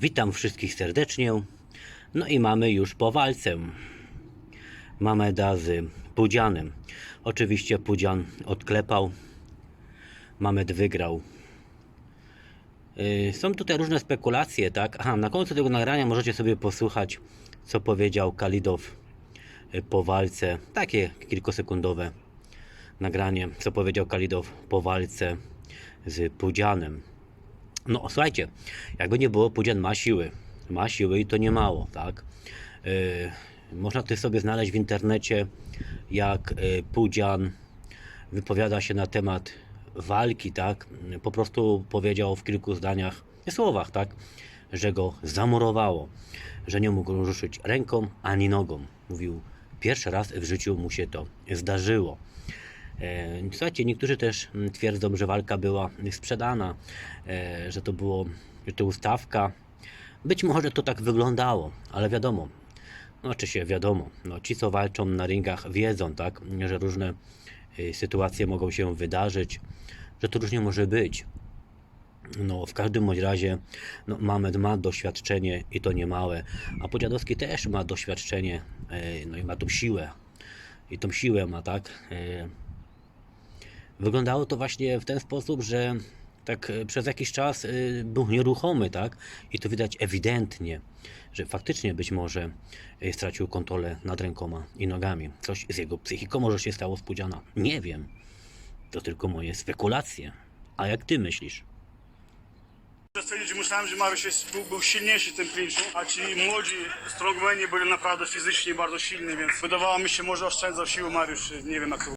Witam wszystkich serdecznie. No i mamy już po walce. Mameda z Pudzianem. Oczywiście Pudzian odklepał. Mamed wygrał. Yy, Są tutaj różne spekulacje, tak? Aha, na końcu tego nagrania możecie sobie posłuchać, co powiedział Kalidow yy, po walce. Takie kilkosekundowe nagranie, co powiedział Kalidow po walce z Pudzianem. No słuchajcie, jakby nie było, Pudzian ma siły. Ma siły i to nie mało, tak? Yy, można ty sobie znaleźć w internecie, jak yy, Pudzian wypowiada się na temat walki, tak? Po prostu powiedział w kilku zdaniach, słowach, tak? Że go zamurowało, że nie mógł ruszyć ręką ani nogą. Mówił, pierwszy raz w życiu mu się to zdarzyło. E, Słuchajcie, niektórzy też mm, twierdzą, że walka była sprzedana, e, że to było, że to ustawka. Być może to tak wyglądało, ale wiadomo, no czy się wiadomo, no ci co walczą na ringach wiedzą, tak, że różne y, sytuacje mogą się wydarzyć, że to różnie może być. No, w każdym bądź razie no, Mamed ma doświadczenie i to niemałe, a Podziadowski też ma doświadczenie, e, no i ma tą siłę. I tą siłę ma, tak? Wyglądało to właśnie w ten sposób, że tak e, przez jakiś czas e, był nieruchomy, tak? I to widać ewidentnie, że faktycznie być może e, stracił kontrolę nad rękoma i nogami. Coś z jego psychiką może się stało spodziana. Nie wiem. To tylko moje spekulacje. A jak ty myślisz? Że myślałem, że Mariusz był silniejszy w tym clinchu, a ci młodzi strongmeni byli naprawdę fizycznie bardzo silni, więc wydawało mi się, może oszczędzał siły Mariusz, nie wiem jak to